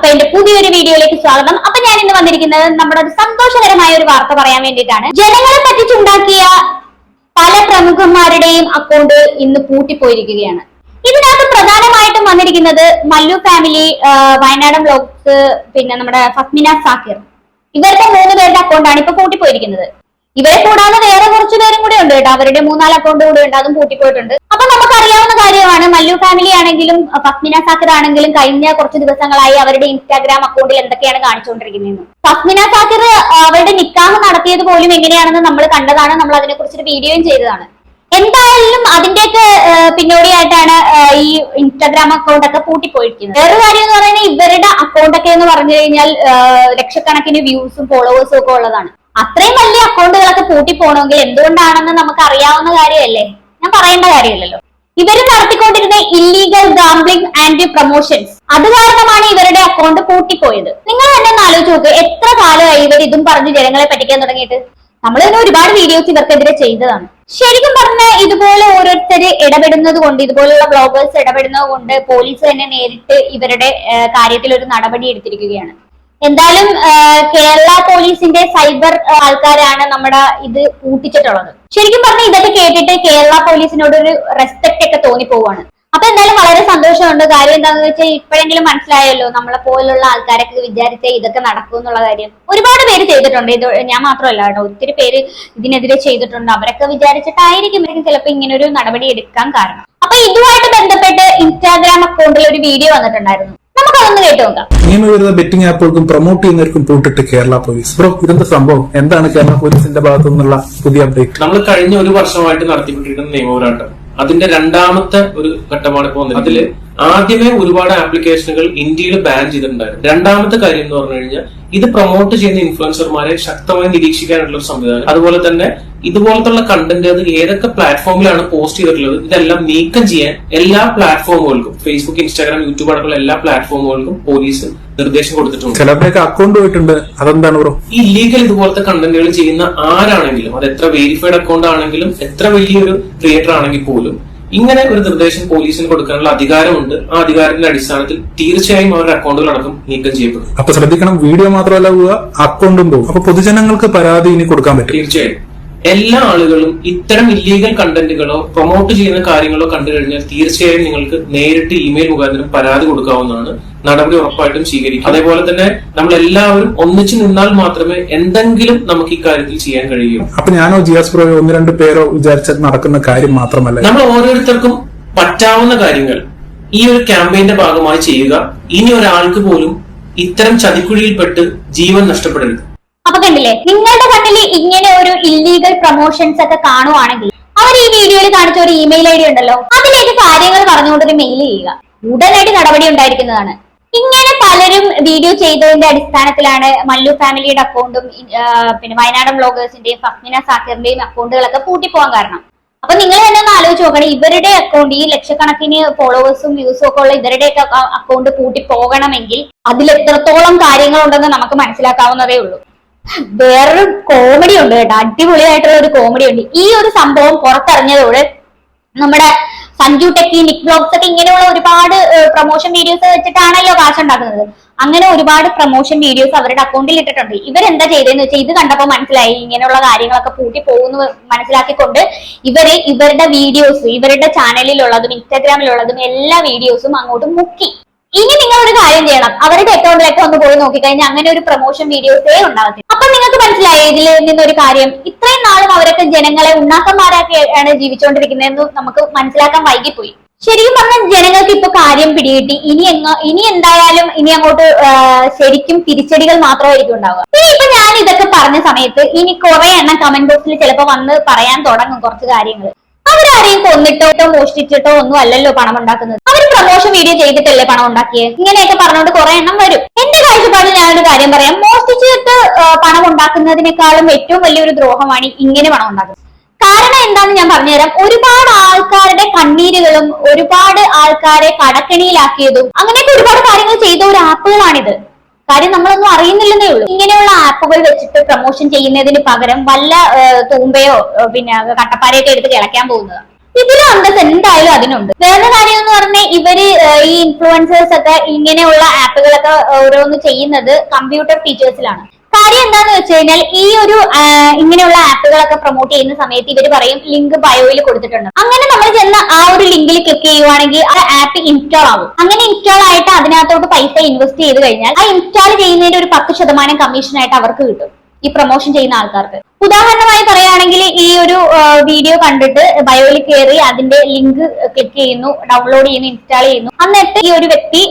അപ്പൊ എന്റെ പുതിയൊരു വീഡിയോയിലേക്ക് സ്വാഗതം. അപ്പൊ ഞാൻ ഇന്ന് വന്നിരിക്കുന്നത് നമ്മുടെ ഒരു സന്തോഷകരമായ ഒരു വാർത്ത പറയാൻ വേണ്ടിയിട്ടാണ്. ജനങ്ങളെ പറ്റിച്ചുണ്ടാക്കിയ പല പ്രമുഖന്മാരുടെയും അക്കൗണ്ട് ഇന്ന് പൂട്ടിപ്പോയിരിക്കുകയാണ്. ഇതിനകത്ത് പ്രധാനമായിട്ടും വന്നിരിക്കുന്നത് മല്ലു ഫാമിലി വയനാട് ബ്ലോഗ്സ് പിന്നെ നമ്മുടെ ഫസ്മിന സാക്കിർ. ഇവരുടെ മൂന്ന് പേരുടെ അക്കൗണ്ടാണ് ഇപ്പൊ പൂട്ടിപ്പോയിരിക്കുന്നത്. ഇവരെ കൂടാതെ വേറെ കുറച്ച് പേരും കൂടെ ഉണ്ട് കേട്ടോ. അവരുടെ മൂന്നാൽ അക്കൗണ്ട് കൂടെ ഉണ്ട്. അതും പൂട്ടിപ്പോയിട്ടുണ്ട്. അപ്പൊ നമുക്കറിയാവുന്ന കാര്യമാണ് മല്ലു ഫാമിലി ആണെങ്കിലും പത്മിന സാക്കിർ ആണെങ്കിലും കഴിഞ്ഞ കുറച്ച് ദിവസങ്ങളായി അവരുടെ ഇൻസ്റ്റാഗ്രാം അക്കൗണ്ടിൽ എന്തൊക്കെയാണ് കാണിച്ചുകൊണ്ടിരിക്കുന്നത് ഫസ്മിന സാക്കർ അവരുടെ നിക്കാഹ് നടത്തിയത് പോലും എങ്ങനെയാണെന്ന് നമ്മൾ കണ്ടതാണ്. നമ്മൾ അതിനെ കുറിച്ചൊരു വീഡിയോയും ചെയ്തതാണ്. എന്തായാലും അതിന്റെയൊക്കെ പിന്നോടിയായിട്ടാണ് ഈ ഇൻസ്റ്റാഗ്രാം അക്കൗണ്ട് ഒക്കെ പൂട്ടിപ്പോയിരിക്കുന്നത്. വേറെ കാര്യം എന്ന് പറയുന്നത് ഇവരുടെ അക്കൗണ്ട് ഒക്കെ എന്ന് പറഞ്ഞു കഴിഞ്ഞാൽ ലക്ഷക്കണക്കിന് വ്യൂസും ഫോളോവേഴ്സും ഒക്കെ ഉള്ളതാണ്. അത്രയും വലിയ അക്കൗണ്ടുകളൊക്കെ പൂട്ടി പോകണമെങ്കിൽ എന്തുകൊണ്ടാണെന്ന് നമുക്ക് അറിയാവുന്ന കാര്യമല്ലേ? ഞാൻ പറയേണ്ട കാര്യമില്ലല്ലോ. ഇവർ നടത്തിക്കൊണ്ടിരുന്ന ഇല്ലീഗൽ ഗാംബ്ലിംഗ് ആൻഡ് പ്രൊമോഷൻസ് അത് കാരണമാണ് ഇവരുടെ അക്കൗണ്ട് പൂട്ടിപ്പോയത്. നിങ്ങൾ തന്നെ ഒന്ന് ആലോചിച്ച് നോക്ക് എത്ര കാലമായി ഇവർ ഇതും പറഞ്ഞ് ജനങ്ങളെ പറ്റിക്കാൻ തുടങ്ങിയിട്ട്? നമ്മൾ തന്നെ ഒരുപാട് വീഡിയോസ് ഇവർക്കെതിരെ ചെയ്തതാണ്. ശരിക്കും പറഞ്ഞാൽ ഇതുപോലെ ഓരോരുത്തർ ഇടപെടുന്നത് കൊണ്ട് ഇതുപോലുള്ള ബ്ലോഗേഴ്സ് ഇടപെടുന്നത് കൊണ്ട് പോലീസ് തന്നെ നേരിട്ട് ഇവരുടെ കാര്യത്തിൽ ഒരു നടപടി എടുത്തിരിക്കുകയാണ്. എന്തായാലും കേരള പോലീസിന്റെ സൈബർ ആൾക്കാരാണ് നമ്മുടെ ഇത് കൂട്ടിച്ചിട്ടുള്ളത്. ശരിക്കും പറഞ്ഞാൽ ഇതൊക്കെ കേട്ടിട്ട് കേരള പോലീസിനോട് ഒരു റെസ്പെക്ട് ഒക്കെ തോന്നിപ്പോവാണ് അപ്പൊ എന്തായാലും വളരെ സന്തോഷമുണ്ട്. കാര്യം എന്താണെന്ന് വെച്ചാൽ ഇപ്പോഴെങ്കിലും മനസ്സിലായല്ലോ നമ്മളെ പോലുള്ള ആൾക്കാരൊക്കെ വിചാരിച്ച ഇതൊക്കെ നടക്കും എന്നുള്ള കാര്യം. ഒരുപാട് പേര് ചെയ്തിട്ടുണ്ട്. ഇത് ഞാൻ മാത്രമല്ല കേട്ടോ ഒത്തിരി പേര് ഇതിനെതിരെ ചെയ്തിട്ടുണ്ട്. അവരൊക്കെ വിചാരിച്ചിട്ടായിരിക്കും ഇവർക്ക് ചിലപ്പോൾ ഇങ്ങനെ ഒരു നടപടി എടുക്കാൻ കാരണം. അപ്പൊ ഇതുമായിട്ട് ബന്ധപ്പെട്ട് ഇൻസ്റ്റാഗ്രാം അക്കൗണ്ടിൽ ഒരു വീഡിയോ വന്നിട്ടുണ്ടായിരുന്നു. നമുക്കതൊന്ന് കേട്ടു നോക്കാം. നിയമവിരുദ്ധ ബെറ്റിംഗ് ആപ്പുകൾക്കും പ്രൊമോട്ട് ചെയ്യുന്നവർക്കും പൂട്ടിട്ട് കേരള പോലീസ് ബ്രോ ഇതെന്താ സംഭവം? എന്താണ് കേരള പോലീസിന്റെ ഭാഗത്തു നിന്നുള്ള പുതിയ അപ്ഡേറ്റ് നമ്മൾ കഴിഞ്ഞ ഒരു വർഷമായിട്ട് നടത്തിക്കൊണ്ടിരിക്കുന്ന നിയമപോരാട്ടം അതിന്റെ രണ്ടാമത്തെ ഒരു ഘട്ടമാണ് ഇപ്പോൾ അതിൽ ആദ്യമേ ഒരുപാട് ആപ്ലിക്കേഷനുകൾ ഇന്ത്യയിൽ ബാൻ ചെയ്തിട്ടുണ്ടായിരുന്നു. രണ്ടാമത്തെ കാര്യം എന്ന് പറഞ്ഞു കഴിഞ്ഞാൽ ഇത് പ്രൊമോട്ട് ചെയ്യുന്ന ഇൻഫ്ലുവൻസർമാരെ ശക്തമായി നിരീക്ഷിക്കാനുള്ള ഒരു സംവിധാനം. അതുപോലെ തന്നെ ഇതുപോലത്തുള്ള കണ്ടന്റ് അത് ഏതൊക്കെ പ്ലാറ്റ്ഫോമിലാണ് പോസ്റ്റ് ചെയ്തിട്ടുള്ളത് ഇതെല്ലാം നീക്കം ചെയ്യാൻ എല്ലാ പ്ലാറ്റ്ഫോമുകൾക്കും ഫേസ്ബുക്ക് ഇൻസ്റ്റാഗ്രാം യൂട്യൂബ് അടക്കമുള്ള എല്ലാ പ്ലാറ്റ്ഫോമുകൾക്കും പോലീസ് നിർദ്ദേശം കൊടുത്തിട്ടുണ്ട്. ചിലരുടെയൊക്കെ അക്കൗണ്ട് പോയിട്ടുണ്ട്. അതെന്താണ് ബ്രോ? ഈ ലീഗൽ ഇതുപോലത്തെ കണ്ടന്റുകൾ ചെയ്യുന്ന ആരാണെങ്കിലും അത് എത്ര വെരിഫൈഡ് അക്കൗണ്ട് ആണെങ്കിലും എത്ര വലിയൊരു ക്രിയേറ്റർ ആണെങ്കിൽ പോലും ഇങ്ങനെ ഒരു നിർദ്ദേശം പോലീസിന് കൊടുക്കാനുള്ള അധികാരമുണ്ട്. ആ അധികാരത്തിന്റെ അടിസ്ഥാനത്തിൽ തീർച്ചയായും അവരുടെ അക്കൗണ്ടുകൾ അടക്കം നീക്കം ചെയ്യപ്പെടും. അപ്പൊ ശ്രദ്ധിക്കണം വീഡിയോ മാത്രമല്ല പോവുക അക്കൗണ്ടും പോകും അപ്പൊ പൊതുജനങ്ങൾക്ക് പരാതി ഇനി കൊടുക്കാൻ പറ്റും. തീർച്ചയായും. എല്ലാ ആളുകളും ഇത്തരം ഇല്ലീഗൽ കണ്ടന്റുകളോ പ്രൊമോട്ട് ചെയ്യുന്ന കാര്യങ്ങളോ കണ്ടു കഴിഞ്ഞാൽ തീർച്ചയായും നിങ്ങൾക്ക് നേരിട്ട് ഇമെയിൽ മുഖാന്തരം പരാതി കൊടുക്കാവുന്നതാണ്. നടപടി ഉറപ്പായിട്ടും സ്വീകരിക്കും. അതേപോലെ തന്നെ നമ്മൾ എല്ലാവരും ഒന്നിച്ചു നിന്നാൽ മാത്രമേ എന്തെങ്കിലും നമുക്ക് ഈ കാര്യത്തിൽ ചെയ്യാൻ കഴിയൂ. അപ്പൊ ഞാനോ ജിയാസ് പ്രോയോ ഒന്ന് രണ്ട് പേരോ വിചാരിച്ചാൽ നടക്കുന്ന കാര്യം മാത്രമല്ല. നമ്മൾ ഓരോരുത്തർക്കും പറ്റാവുന്ന കാര്യങ്ങൾ ഈ ഒരു ക്യാമ്പയിന്റെ ഭാഗമായി ചെയ്യുക. ഇനി ഒരാൾക്ക് പോലും ഇത്തരം ചതിക്കുഴിയിൽപ്പെട്ട് ജീവൻ നഷ്ടപ്പെടരുത്. കണ്ടില്ലേ? നിങ്ങളുടെ കണ്ണിൽ ഇങ്ങനെ ഒരു ഇല്ലീഗൽ പ്രൊമോഷൻസ് ഒക്കെ കാണുവാണെങ്കിൽ അവർ ഈ വീഡിയോയിൽ കാണിച്ച ഒരു ഇമെയിൽ ഐ ഡി ഉണ്ടല്ലോ അതിലേക്ക് കാര്യങ്ങൾ പറഞ്ഞുകൊണ്ട് ഒരു മെയിൽ ചെയ്യുക. ഉടനടി നടപടി ഉണ്ടായിരിക്കുന്നതാണ്. ഇങ്ങനെ പലരും വീഡിയോ ചെയ്തതിന്റെ അടിസ്ഥാനത്തിലാണ് മല്ലു ഫാമിലിയുടെ അക്കൗണ്ടും പിന്നെ വയനാട് ബ്ലോഗേഴ്സിന്റെയും ഫഹ്മിന സാക്കിറിന്റെയും അക്കൗണ്ടുകളൊക്കെ പൂട്ടിപ്പോകാൻ കാരണം. അപ്പൊ നിങ്ങൾ തന്നെ ഒന്ന് ആലോചിച്ച് നോക്കണം ഇവരുടെ അക്കൗണ്ട് ഈ ലക്ഷക്കണക്കിന് ഫോളോവേഴ്സും വ്യൂസും ഒക്കെ ഉള്ള ഇവരുടെയൊക്കെ അക്കൗണ്ട് പൂട്ടി പോകണമെങ്കിൽ അതിൽ എത്രത്തോളം കാര്യങ്ങളുണ്ടെന്ന് നമുക്ക് മനസ്സിലാക്കാവുന്നതേ ഉള്ളൂ. വേറൊരു കോമഡി ഉണ്ട് കേട്ടോ. അടിപൊളിയായിട്ടുള്ള ഒരു കോമഡി ഉണ്ട്. ഈ ഒരു സംഭവം പുറത്തിറങ്ങിയതോടെ നമ്മുടെ സഞ്ജു ടെക്കി നിക് ബ്ലോഗ്സ് ഒക്കെ ഇങ്ങനെയുള്ള ഒരുപാട് പ്രൊമോഷൻ വീഡിയോസ് വെച്ചിട്ടാണല്ലോ കാശ് ഉണ്ടാക്കുന്നത് അങ്ങനെ ഒരുപാട് പ്രൊമോഷൻ വീഡിയോസ് അവരുടെ അക്കൗണ്ടിൽ ഇട്ടിട്ടുണ്ട്. ഇവരെന്താ ചെയ്തതെന്ന് വെച്ചാൽ ഇത് കണ്ടപ്പോൾ മനസ്സിലായി. ഇങ്ങനെയുള്ള കാര്യങ്ങളൊക്കെ പൂട്ടി പോകുന്നു മനസ്സിലാക്കിക്കൊണ്ട് ഇവർ ഇവരുടെ വീഡിയോസ് ഇവരുടെ ചാനലിലുള്ളതും ഇൻസ്റ്റാഗ്രാമിലുള്ളതും എല്ലാ വീഡിയോസും അങ്ങോട്ട് മുക്കി. ഇനി നിങ്ങൾ ഒരു കാര്യം ചെയ്യണം. അവരുടെ അക്കൗണ്ടിലൊക്കെ ഒന്ന് പോയി നോക്കിക്കഴിഞ്ഞാൽ അങ്ങനെ ഒരു പ്രൊമോഷൻ വീഡിയോസേ ഉണ്ടാകത്തില്ല അപ്പൊ നിങ്ങൾക്ക് മനസ്സിലായി ഇതിൽ നിന്നൊരു കാര്യം? ഇത്രയും നാളും അവരൊക്കെ ജനങ്ങളെ ഉണ്ണാക്കന്മാരാക്കിയാണ് ജീവിച്ചുകൊണ്ടിരിക്കുന്നതെന്ന് നമുക്ക് മനസ്സിലാക്കാൻ വൈകിപ്പോയി. ശരിക്കും പറഞ്ഞാൽ ജനങ്ങൾക്ക് ഇപ്പൊ കാര്യം പിടികിട്ടി. ഇനി എങ്ങ ഇനി എന്തായാലും ഇനി അങ്ങോട്ട് ശരിക്കും തിരിച്ചടികൾ മാത്രമായിരിക്കും ഉണ്ടാവുക. ഇനി ഇപ്പൊ ഞാൻ ഇതൊക്കെ പറഞ്ഞ സമയത്ത് ഇനി കുറെ എണ്ണം കമന്റ് ബോക്സിൽ ചിലപ്പോ വന്ന് പറയാൻ തുടങ്ങും കുറച്ച് കാര്യങ്ങൾ അവരാരെയും കൊന്നിട്ടോ മോഷ്ടിച്ചിട്ടോ ഒന്നും അല്ലല്ലോ പണം ഉണ്ടാക്കുന്നത്. അവർ പ്രമോഷൻ വീഡിയോ ചെയ്തിട്ടല്ലേ പണം ഉണ്ടാക്കിയത് ഇങ്ങനെയൊക്കെ പറഞ്ഞുകൊണ്ട് കുറെ എണ്ണം വരും. എന്റെ കാഴ്ചപ്പാടിൽ ഞാനൊരു കാര്യം പറയാം. മോഷ്ടിച്ചിട്ട് പണം ഉണ്ടാക്കുന്നതിനേക്കാളും ഏറ്റവും വലിയൊരു ദ്രോഹമാണ് ഇങ്ങനെ പണം ഉണ്ടാക്കുന്നത്. കാരണം എന്താന്ന് ഞാൻ പറഞ്ഞുതരാം. ഒരുപാട് ആൾക്കാരുടെ കണ്ണീരുകളും ഒരുപാട് ആൾക്കാരെ കടക്കണിയിലാക്കിയതും അങ്ങനെയൊക്കെ ഒരുപാട് കാര്യങ്ങൾ ചെയ്ത ഒരു ആപ്പുകളാണിത്. കാര്യം നമ്മളൊന്നും അറിയുന്നില്ലെന്നേ ഉള്ളൂ. ഇങ്ങനെയുള്ള ആപ്പുകൾ വെച്ചിട്ട് പ്രൊമോഷൻ ചെയ്യുന്നതിന് പകരം വല്ല തൂമ്പയോ പിന്നെ കട്ടപ്പാരയൊക്കെ എടുത്ത് കിളയ്ക്കാൻ പോകുന്നത്. ഇതിലും അന്തസ് എന്തായാലും അതിനുണ്ട്. വേറെ കാര്യം എന്ന് പറഞ്ഞാൽ ഇവർ ഈ ഇൻഫ്ലുവൻസേഴ്സ് ഒക്കെ ഇങ്ങനെയുള്ള ആപ്പുകളൊക്കെ ഓരോന്ന് ചെയ്യുന്നത് കമ്പ്യൂട്ടർ ടീച്ചേഴ്സിലാണ് കാര്യം എന്താന്ന് വെച്ച് കഴിഞ്ഞാൽ ഈ ഒരു ഇങ്ങനെയുള്ള ആപ്പുകളൊക്കെ പ്രൊമോട്ട് ചെയ്യുന്ന സമയത്ത് ഇവർ പറയും ലിങ്ക് ബയോയിൽ കൊടുത്തിട്ടുണ്ട്. അങ്ങനെ നമ്മൾ ചെന്ന് ആ ഒരു ലിങ്കിൽ ക്ലിക്ക് ചെയ്യുവാണെങ്കിൽ ആ ആപ്പ് ഇൻസ്റ്റാൾ ആവും. അങ്ങനെ ഇൻസ്റ്റാൾ ആയിട്ട് അതിനകത്തോട്ട് പൈസ ഇൻവെസ്റ്റ് ചെയ്ത് കഴിഞ്ഞാൽ ആ ഇൻസ്റ്റാൾ ചെയ്യുന്നതിന്റെ ഒരു പത്ത് ശതമാനം കമ്മീഷനായിട്ട് അവർക്ക് കിട്ടും ഈ പ്രൊമോഷൻ ചെയ്യുന്ന ആൾക്കാർക്ക്. ഉദാഹരണമായി പറയുകയാണെങ്കിൽ ഈ ഒരു വീഡിയോ കണ്ടിട്ട് ബയോയിൽ കയറി അതിന്റെ ലിങ്ക് ക്ലിക്ക് ചെയ്യുന്നു ഡൗൺലോഡ് ചെയ്യുന്നു ഇൻസ്റ്റാൾ ചെയ്യുന്നു. എന്നിട്ട് ഈ ഒരു വ്യക്തി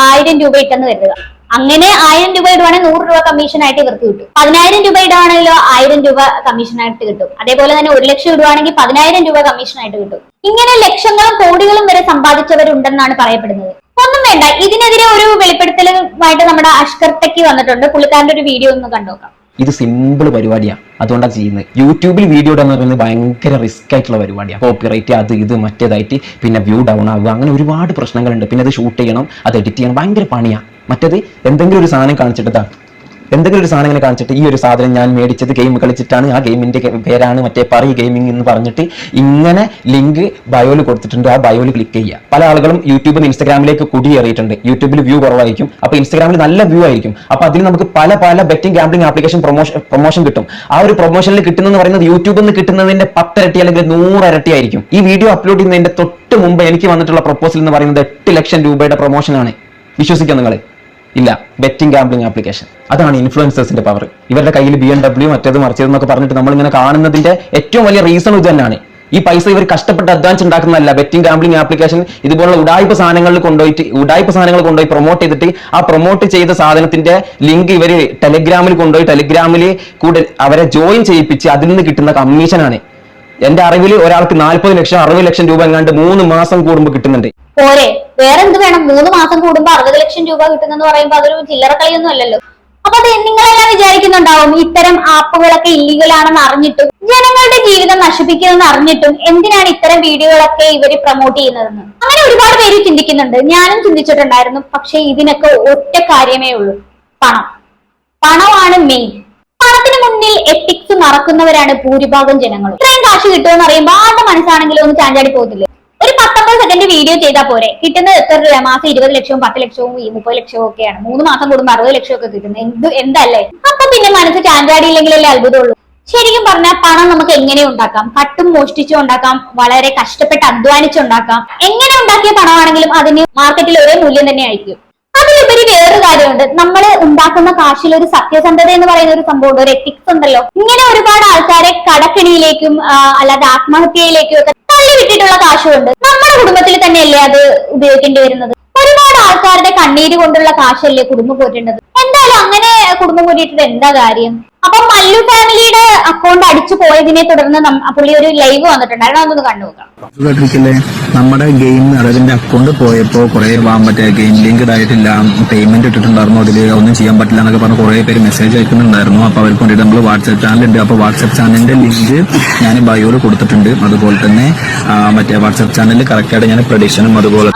ആയിരം രൂപ ഇട്ടെന്ന് കരുതുക. അങ്ങനെ ആയിരം രൂപ ഇടുവാണെങ്കിൽ നൂറ് രൂപ കമ്മീഷൻ ആയിട്ട് ഇവർക്ക് കിട്ടും. പതിനായിരം രൂപ ഇടുവാണെങ്കിലോ ആയിരം രൂപ കമ്മീഷൻ ആയിട്ട് കിട്ടും. അതേപോലെ തന്നെ ഒരു ലക്ഷം ഇടുവാണെങ്കിൽ പതിനായിരം രൂപ കമ്മീഷൻ ആയിട്ട് കിട്ടും. ഇങ്ങനെ ലക്ഷങ്ങളും കോടികളും വരെ സമ്പാദിച്ചവരുണ്ടെന്നാണ് പറയപ്പെടുന്നത്. ഒന്നും വേണ്ട. ഇതിനെതിരെ ഒരു വെളിപ്പെടുത്തലുമായിട്ട് നമ്മുടെ അഷ്കർ വന്നിട്ടുണ്ട്. പുള്ളിക്കാരന്റെ ഒരു വീഡിയോ ഒന്ന് കണ്ടോക്കാം. ഇത് സിമ്പിൾ പരിപാടിയാണ് അതുകൊണ്ടാണ് ചെയ്യുന്നത്. യൂട്യൂബിൽ വീഡിയോ ഇടുക എന്ന് പറയുന്നത് ഭയങ്കര റിസ്ക് ആയിട്ടുള്ള പരിപാടിയാണ് കോപ്പിറൈറ്റ് അത് ഇത് മറ്റേതായിട്ട് പിന്നെ വ്യൂ ഡൗൺ ആവുക അങ്ങനെ ഒരുപാട് പ്രശ്നങ്ങളുണ്ട്. പിന്നെ അത് ഷൂട്ട് ചെയ്യണം അത് എഡിറ്റ് ചെയ്യണം. ഭയങ്കര പണിയാണ് മറ്റേത് എന്തെങ്കിലും ഒരു സാധനം കാണിച്ചിട്ട് എന്തെങ്കിലും ഒരു സാധനം ഇങ്ങനെ കാണിച്ചിട്ട് ഈ ഒരു സാധനം ഞാൻ മേടിച്ചത് ഗെയിം കളിച്ചിട്ടാണ്. ആ ഗെയിമിന്റെ പേരാണ് മറ്റേ പറ ഗെയിമിംഗ് എന്ന് പറഞ്ഞിട്ട് ഇങ്ങനെ ലിങ്ക് ബയോയിൽ കൊടുത്തിട്ടുണ്ട്. ആ ബയോയിൽ ക്ലിക്ക് ചെയ്യുക. പല ആളുകളും യൂട്യൂബിൽ ഇൻസ്റ്റാഗ്രാമിലേക്ക് കുടിയേറിയിട്ടുണ്ട് യൂട്യൂബിൽ വ്യൂ കുറവായിരിക്കും. അപ്പോൾ ഇൻസ്റ്റാഗ്രാമിൽ നല്ല വ്യൂ ആയിരിക്കും. അപ്പോൾ അതിൽ നമുക്ക് പല പല betting gambling application promotion promotion കിട്ടും. ആ ഒരു പ്രൊമോഷനിൽ കിട്ടുന്നതെന്ന് പറയുന്നത് യൂട്യൂബിൽ നിന്ന് കിട്ടുന്നതിന്റെ പത്തിരട്ടി അല്ലെങ്കിൽ നൂറരട്ടി ആയിരിക്കും. ഈ വീഡിയോ അപ്ലോഡ് ചെയ്യുന്നതിന്റെ തൊട്ട് മുമ്പ് എനിക്ക് വന്നിട്ടുള്ള പ്രൊപ്പോസൽ എന്ന് പറയുന്നത് എട്ട് ലക്ഷം രൂപയുടെ പ്രൊമോഷനാണ് വിശ്വസിക്കാം നിങ്ങൾ ഇല്ല ബെറ്റിംഗ് ഗാംബ്ലിംഗ് ആപ്ലിക്കേഷൻ അതാണ് ഇൻഫ്ലുവൻസേഴ്സിന്റെ പവർ ഇവരുടെ കയ്യിൽ ബി എം ഡബ്ല്യൂ മറ്റേത് മറിച്ചതെന്നൊക്കെ പറഞ്ഞിട്ട് നമ്മൾ ഇങ്ങനെ കാണുന്നതിന്റെ ഏറ്റവും വലിയ റീസൺ ഇത് തന്നെയാണ്. ഈ പൈസ ഇവർ കഷ്ടപ്പെട്ട് അഡ്വാൻസ് ഉണ്ടാക്കുന്നതല്ല. ബെറ്റിംഗ് ഗാംബ്ലിംഗ് ആപ്ലിക്കേഷൻ ഇതുപോലുള്ള ഉടായ്പ സാധനങ്ങളിൽ കൊണ്ടുപോയിട്ട് ഉടായ്പ സാധനങ്ങൾ കൊണ്ടുപോയി പ്രൊമോട്ട് ചെയ്തിട്ട് ആ പ്രൊമോട്ട് ചെയ്ത സാധനത്തിന്റെ ലിങ്ക് ഇവർ ടെലിഗ്രാമിൽ കൊണ്ടുപോയി ടെലിഗ്രാമിൽ കൂടെ അവരെ ജോയിൻ ചെയ്യിപ്പിച്ച് അതിൽ നിന്ന് കിട്ടുന്ന കമ്മീഷനാണ് എന്റെ അറിവിൽ ഒരാൾക്ക് നാൽപ്പത് ലക്ഷം അറുപത് ലക്ഷം രൂപ എങ്ങാണ്ട് മൂന്ന് മാസം കൂടുമ്പോൾ കിട്ടുന്നുണ്ട്. ഓരേ വേറെ എന്ത് വേണം? മൂന്ന് മാസം കൂടുമ്പോ അറുപത് ലക്ഷം രൂപ കിട്ടുന്നെന്ന് പറയുമ്പോ അതൊരു ചില്ലറ കളിയൊന്നും അല്ലല്ലോ അപ്പൊ അത് നിങ്ങളെല്ലാം വിചാരിക്കുന്നുണ്ടാവും ഇത്തരം ആപ്പുകളൊക്കെ ഇല്ലീഗൽ ആണെന്ന് അറിഞ്ഞിട്ടും ജനങ്ങളുടെ ജീവിതം നശിപ്പിക്കുമെന്ന് അറിഞ്ഞിട്ടും എന്തിനാണ് ഇത്തരം വീഡിയോകളൊക്കെ ഇവർ പ്രൊമോട്ട് ചെയ്യുന്നതെന്ന്? അങ്ങനെ ഒരുപാട് പേര് ചിന്തിക്കുന്നുണ്ട്. ഞാനും ചിന്തിച്ചിട്ടുണ്ടായിരുന്നു പക്ഷെ ഇതിനൊക്കെ ഒറ്റ കാര്യമേ ഉള്ളൂ പണം. പണമാണ് മെയിൻ പണത്തിന് മുന്നിൽ എത്തിക്സ് മറക്കുന്നവരാണ് ഭൂരിഭാഗം ജനങ്ങളും. ഇത്രയും കാശ് കിട്ടുമെന്ന് അറിയുമ്പോൾ ആരുടെ മനസ്സാണെങ്കിലും ഒന്ന് ചാഞ്ചാടി പോകത്തില്ലേ? ഒരു പത്തൊമ്പത് സെക്കൻഡ് വീഡിയോ ചെയ്താൽ പോരെ. കിട്ടുന്നത് എത്ര രൂപ മാസം ഇരുപത് ലക്ഷവും പത്ത് ലക്ഷവും മുപ്പത് ലക്ഷവും ഒക്കെയാണ്. മൂന്ന് മാസം കൂടുമ്പോൾ അറുപത് ലക്ഷം ഒക്കെ കിട്ടുന്നത് എന്ത് എന്തല്ലേ? അപ്പൊ പിന്നെ മനസ്സ് ചാഞ്ചാടിയില്ലെങ്കിലല്ലേ അത്ഭുതമുള്ളൂ. ശരിക്കും പറഞ്ഞാൽ പണം നമുക്ക് എങ്ങനെ ഉണ്ടാക്കാം? കട്ടും മോഷ്ടിച്ചും ഉണ്ടാക്കാം. വളരെ കഷ്ടപ്പെട്ട് അധ്വാനിച്ചുണ്ടാക്കാം എങ്ങനെ ഉണ്ടാക്കിയ പണമാണെങ്കിലും അതിന് മാർക്കറ്റിൽ ഒരേ മൂല്യം തന്നെ ആയിരിക്കും. അതിലുപരി വേറൊരു കാര്യമുണ്ട്. നമ്മൾ ഉണ്ടാക്കുന്ന കാശിൽ ഒരു സത്യസന്ധത എന്ന് പറയുന്ന ഒരു സംഭവമുണ്ട്. ഒരു എത്തിക്സ് ഉണ്ടല്ലോ. ഇങ്ങനെ ഒരുപാട് ആൾക്കാരെ കടക്കിണിയിലേക്കും അല്ലാതെ ആത്മഹത്യയിലേക്കും ഒക്കെ തള്ളി വിട്ടിട്ടുള്ള കാശുണ്ട്. നമ്മുടെ കുടുംബത്തിൽ തന്നെയല്ലേ അത് ഉപയോഗിക്കേണ്ടി വരുന്നത്? ഒരുപാട് ആൾക്കാരുടെ കണ്ണീര് കൊണ്ടുള്ള കാശല്ലേ കുടുംബം പോറ്റേണ്ടത്? എന്തായാലും അങ്ങനെ കുടുംബം കൂട്ടിയിട്ട് എന്താ കാര്യം? അപ്പൊ മല്ലു ഫാമിലിയുടെ അക്കൗണ്ട് അടിച്ചു പോയതിനെ തുടർന്ന് പുള്ളി ഒരു ലൈവ് വന്നിട്ടുണ്ടായിരുന്നു അതൊന്ന് കണ്ടു നോക്കാം. നമ്മുടെ ഗെയിം അതിന്റെ അക്കൗണ്ട് പോയപ്പോ കുറെ മറ്റേ ഗെയിം ലിങ്ക് ആയിട്ടില്ല പേയ്മെന്റ് ഇട്ടിട്ടുണ്ടായിരുന്നു. അതിൽ ഒന്നും ചെയ്യാൻ പറ്റില്ല എന്നൊക്കെ പറഞ്ഞ് കുറെ പേര് മെസ്സേജ് അയക്കുന്നുണ്ടായിരുന്നു. അപ്പൊ അവർക്ക് വേണ്ടിയിട്ട് നമ്മൾ വാട്സ്ആപ്പ് ചാനൽ ഉണ്ട്. അപ്പൊ വാട്സ്ആപ്പ് ചാനലിന്റെ ലിങ്ക് ഞാൻ ബയോയിൽ കൊടുത്തിട്ടുണ്ട്. അതുപോലെ തന്നെ മറ്റേ വാട്സ്ആപ്പ് ചാനലിൽ കറക്റ്റ് ആയിട്ട് ഞാൻ പ്രഡിക്ഷനും അതുപോലെ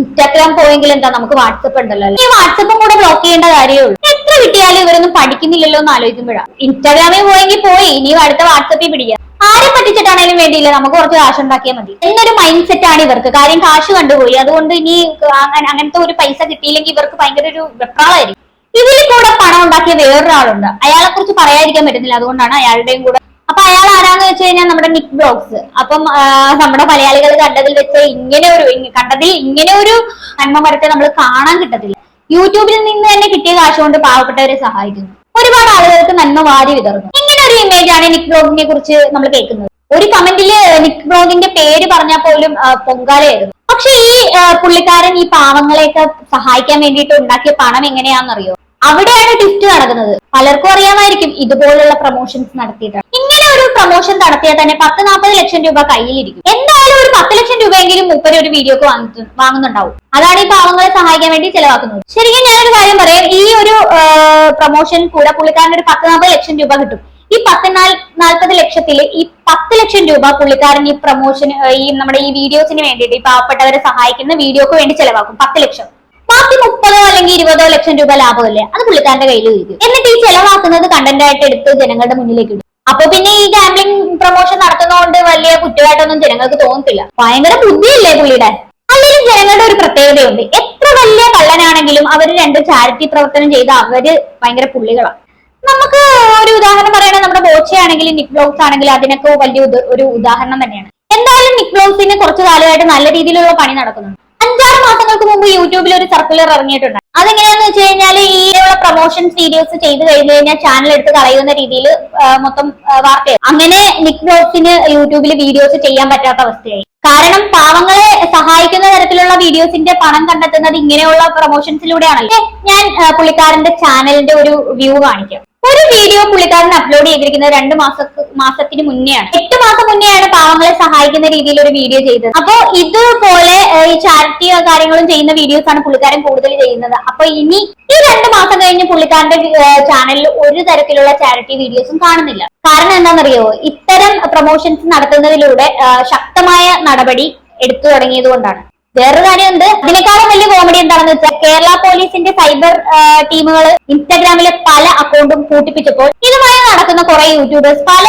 ഇൻസ്റ്റാഗ്രാം ബെസ്റ്റ് പോയെങ്കിൽ എന്താ നമുക്ക് വാട്സപ്പ് ഉണ്ടല്ലോ? ഈ വാട്സപ്പും കൂടെ ബ്ലോക്ക് ചെയ്യേണ്ട കാര്യമേ ഉള്ളൂ എത്ര കിട്ടിയാലും ഇവരൊന്നും പഠിക്കുന്നില്ലല്ലോ എന്ന് ആലോചിക്കുമ്പോഴാണ് ഇൻസ്റ്റാഗ്രാമിൽ പോയെങ്കിൽ പോയി ഇനി അടുത്ത വാട്സപ്പിൽ പിടിക്കാം. ആരെ പറ്റിച്ചിട്ടാണേലും വേണ്ടിയില്ല നമുക്ക് കുറച്ച് കാശ് ഉണ്ടാക്കിയാൽ മതി. എന്നൊരു മൈൻഡ് സെറ്റ് ആണ് ഇവർക്ക്. കാര്യം കാശ് കണ്ടുപോയി. അതുകൊണ്ട് ഇനി അങ്ങ- അങ്ങനത്തെ ഒരു പൈസ കിട്ടിയില്ലെങ്കിൽ ഇവർക്ക് ഭയങ്കര ഒരു വെപ്രാളായിരിക്കും. ഇതിൽ കൂടെ പണം ഉണ്ടാക്കിയ വേറൊരാളുണ്ട്. അയാളെ കുറിച്ച് പറയാതിരിക്കാൻ പറ്റുന്നില്ല. അതുകൊണ്ടാണ് അയാളുടെയും കൂടെ അപ്പൊ അയാൾ ആരാന്ന് വെച്ച് കഴിഞ്ഞാൽ നമ്മുടെ നിക് ബ്ലോഗ്സ് അപ്പം നമ്മുടെ മലയാളികൾ കണ്ടതിൽ വെച്ച് ഇങ്ങനെ ഒരു കണ്ടതിൽ ഇങ്ങനെ ഒരു അന്മമരത്തെ നമ്മൾ കാണാൻ കിട്ടത്തില്ല. യൂട്യൂബിൽ നിന്ന് തന്നെ കിട്ടിയ കാശ് കൊണ്ട് പാവപ്പെട്ടവരെ സഹായിക്കുന്നു. ഒരുപാട് ആളുകൾക്ക് നന്മ വാരി വിതറുന്നു. ഇങ്ങനെ ഒരു ഇമേജ് ആണ് നിക് ബ്ലോഗിനെ കുറിച്ച് നമ്മൾ കേൾക്കുന്നത്. ഒരു കമന്റിൽ നിക് ബ്ലോഗിന്റെ പേര് പറഞ്ഞാൽ പോലും പൊങ്കാലയായിരുന്നു. പക്ഷെ ഈ പുള്ളിക്കാരൻ ഈ പാവങ്ങളെയൊക്കെ സഹായിക്കാൻ വേണ്ടിയിട്ട് ഉണ്ടാക്കിയ പണം എങ്ങനെയാണെന്നറിയോ? അവിടെയാണ് ട്വിസ്റ്റ് നടക്കുന്നത്. പലർക്കും അറിയാമായിരിക്കും ഇതുപോലുള്ള പ്രൊമോഷൻസ് നടത്തിയിട്ടാണ് ഒരു പ്രൊമോഷൻ നടത്തിയാൽ തന്നെ പത്ത് നാൽപ്പത് ലക്ഷം രൂപ കയ്യിലിരിക്കും. എന്തായാലും ഒരു പത്ത് ലക്ഷം രൂപയെങ്കിലും മുപ്പത് ഒരു വീഡിയോക്ക് വാങ്ങി വാങ്ങുന്നുണ്ടാവും. അതാണ് ഈ പാവങ്ങളെ സഹായിക്കാൻ വേണ്ടി ചെലവാക്കുന്നത്. ശരിക്കും ഞാനൊരു കാര്യം പറയാം. ഈ ഒരു പ്രൊമോഷൻ കൂടെ പുള്ളിക്കാരന് ഒരു പത്ത് നാൽപ്പത് ലക്ഷം രൂപ കിട്ടും. ഈ പത്ത് നാൽപ്പത് ലക്ഷത്തിൽ ഈ പത്ത് ലക്ഷം രൂപ പുള്ളിക്കാരൻ ഈ പ്രൊമോഷൻ ഈ നമ്മുടെ ഈ വീഡിയോസിന് വേണ്ടിയിട്ട് ഈ പാവപ്പെട്ടവരെ സഹായിക്കുന്ന വീഡിയോക്ക് വേണ്ടി ചിലവാക്കും. പത്ത് ലക്ഷം. ബാക്കി മുപ്പതോ അല്ലെങ്കിൽ ഇരുപതോ ലക്ഷം രൂപ ലാഭമല്ലേ? അത് പുള്ളിക്കാരന്റെ കയ്യിൽ ഇരിക്കും എന്നിട്ട് ഈ ചെലവാക്കുന്നത് കണ്ടന്റായിട്ട് എടുത്ത് ജനങ്ങളുടെ മുന്നിലേക്ക് ഇടും. അപ്പൊ പിന്നെ ഈ ഗാംബ്ലിംഗ് പ്രൊമോഷൻ നടത്തുന്നതുകൊണ്ട് വലിയ കുറ്റമായിട്ടൊന്നും ജനങ്ങൾക്ക് തോന്നത്തില്ല. ഭയങ്കര ബുദ്ധിയില്ലേ പുള്ളിയുടെ? അല്ലെങ്കിൽ ജനങ്ങളുടെ ഒരു പ്രത്യേകതയുണ്ട്. എത്ര വലിയ കള്ളനാണെങ്കിലും അവർ രണ്ട് ചാരിറ്റി പ്രവർത്തനം ചെയ്ത അവർ ഭയങ്കര പുള്ളികളാണ് നമുക്ക് ഒരു ഉദാഹരണം പറയുകയാണെങ്കിൽ നമ്മുടെ ബോച്ചയാണെങ്കിലും നിക് ബ്ലോഗ്സ് ആണെങ്കിലും അതിനൊക്കെ വലിയ ഒരു ഉദാഹരണം തന്നെയാണ്. എന്തായാലും നിക് ബ്ലോക്സിന് കുറച്ചു കാലമായിട്ട് നല്ല രീതിയിലുള്ള പണി നടക്കുന്നുണ്ട്. അഞ്ചാറ് മാസങ്ങൾക്ക് മുമ്പ് യൂട്യൂബിൽ ഒരു സർക്കുലർ ഇറങ്ങിയിട്ടുണ്ട്. അതെങ്ങനെയാന്ന് വെച്ച് കഴിഞ്ഞാൽ ഈ പ്രൊമോഷൻ വീഡിയോസ് ചെയ്ത് കഴിഞ്ഞു കഴിഞ്ഞാൽ ചാനൽ എടുത്ത് കളയുന്ന രീതിയിൽ മൊത്തം ആ, വാർത്തയായി അങ്ങനെ നിക് ബ്ലോഗ്സിന് യൂട്യൂബിൽ വീഡിയോസ് ചെയ്യാൻ പറ്റാത്ത അവസ്ഥയായി. കാരണം പാവങ്ങളെ സഹായിക്കുന്ന തരത്തിലുള്ള വീഡിയോസിന്റെ പണം കണ്ടെത്തുന്നത് ഇങ്ങനെയുള്ള പ്രൊമോഷൻസിലൂടെയാണല്ലോ ഞാൻ പുള്ളിക്കാരന്റെ ചാനലിന്റെ ഒരു വ്യൂ കാണിക്കാം. ഒരു വീഡിയോ പുള്ളിക്കാരൻ അപ്ലോഡ് ചെയ്തിരിക്കുന്നത് രണ്ട് മാസ മാസത്തിന് മുന്നെയാണ് എട്ട് മാസം മുന്നെയാണ് പാവങ്ങളെ സഹായിക്കുന്ന രീതിയിൽ ഒരു വീഡിയോ ചെയ്തത്. അപ്പോ ഇതുപോലെ ഈ ചാരിറ്റി കാര്യങ്ങളും ചെയ്യുന്ന വീഡിയോസ് ആണ് പുള്ളിക്കാരൻ കൂടുതൽ ചെയ്യുന്നത്. അപ്പൊ ഇനി ഈ രണ്ട് മാസം കഴിഞ്ഞ് പുള്ളിക്കാരന്റെ ചാനലിൽ ഒരു തരത്തിലുള്ള ചാരിറ്റി വീഡിയോസും കാണുന്നില്ല. കാരണം എന്താണെന്നറിയോ? ഇത്തരം പ്രൊമോഷൻസ് നടത്തുന്നതിലൂടെ ശക്തമായ നടപടി എടുത്തു തുടങ്ങിയത് കൊണ്ടാണ്. വേറൊരു കാര്യമുണ്ട്. അതിനേക്കാളും വലിയ കോമഡി എന്താണെന്ന് വെച്ചാൽ കേരള പോലീസിന്റെ സൈബർ ടീമുകൾ ഇൻസ്റ്റാഗ്രാമിലെ പല അക്കൗണ്ടും പൂട്ടിപ്പിച്ചപ്പോൾ ഇതുമായി നടക്കുന്ന കുറെ യൂട്യൂബേഴ്സ് പല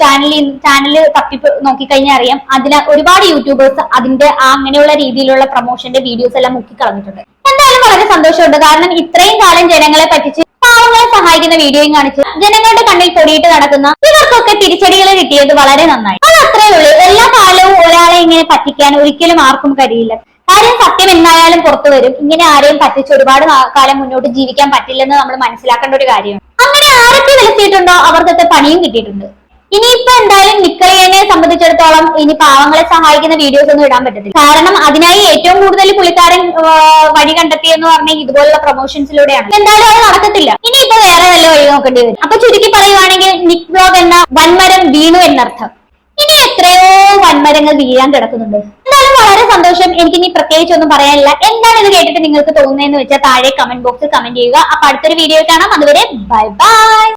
ചാനലിൽ ചാനൽ തപ്പി നോക്കിക്കഴിഞ്ഞാൽ അറിയാം അതിന് ഒരുപാട് യൂട്യൂബേഴ്സ് അതിന്റെ അങ്ങനെയുള്ള രീതിയിലുള്ള പ്രൊമോഷന്റെ വീഡിയോസ് എല്ലാം മുക്കി കളഞ്ഞിട്ടുണ്ട് എന്തായാലും വളരെ സന്തോഷമുണ്ട്. കാരണം ഇത്രയും കാലം ജനങ്ങളെ പറ്റിച്ച് പാവങ്ങളെ സഹായിക്കുന്ന വീഡിയോയും കാണിച്ച് ജനങ്ങളുടെ കണ്ണിൽ പൊടിയിട്ട് നടക്കുന്ന ഇവർക്കൊക്കെ തിരിച്ചടികൾ കിട്ടിയത് വളരെ നന്നായി. അത് അത്രേ ഉള്ളൂ. എല്ലാ കാലവും ഒരാളെ ഇങ്ങനെ പറ്റിക്കാൻ ഒരിക്കലും ആർക്കും കഴിയില്ല. കാര്യം സത്യം എന്നായാലും പുറത്തു വരും. ഇങ്ങനെ ആരെയും പറ്റിച്ച് ഒരുപാട് കാലം മുന്നോട്ട് ജീവിക്കാൻ പറ്റില്ലെന്ന് നമ്മൾ മനസ്സിലാക്കേണ്ട ഒരു കാര്യമാണ്. അങ്ങനെ ആരൊക്കെ വിലസിയിട്ടുണ്ടോ അവർക്കൊക്കെ പണിയും കിട്ടിയിട്ടുണ്ട്. ഇനിയിപ്പോ എന്തായാലും നിക്കളിയനെ സംബന്ധിച്ചിടത്തോളം ഇനി പാവങ്ങളെ സഹായിക്കുന്ന വീഡിയോസ് ഒന്നും ഇടാൻ പറ്റത്തില്ല. കാരണം അതിനായി ഏറ്റവും കൂടുതൽ പുള്ളിക്കാരൻ വഴി കണ്ടെത്തിയെന്ന് പറഞ്ഞാൽ ഇതുപോലുള്ള പ്രൊമോഷൻസിലൂടെയാണ്. എന്തായാലും അത് നടക്കത്തില്ല. ഇനിയിപ്പോ വേറെ വല്ല വഴി നോക്കേണ്ടി വരും. അപ്പൊ ചുരുക്കി പറയുവാണെങ്കിൽ നിക് ബ്ലോഗ് എന്ന വൻമരം വീണു എന്നർത്ഥം. ഇനി എത്രയോ വൻമരങ്ങൾ വീഴാൻ കിടക്കുന്നുണ്ട്. എന്തായാലും വളരെ സന്തോഷം. എനിക്ക് ഇനി പ്രത്യേകിച്ച് ഒന്നും പറയാനില്ല. എന്താണ് ഇത് കേട്ടിട്ട് നിങ്ങൾക്ക് തോന്നുന്നതെന്ന് വെച്ചാൽ താഴെ കമന്റ് ബോക്സിൽ കമന്റ് ചെയ്യുക. അപ്പൊ അടുത്തൊരു വീഡിയോ കാണാം. അതുവരെ ബൈ ബൈ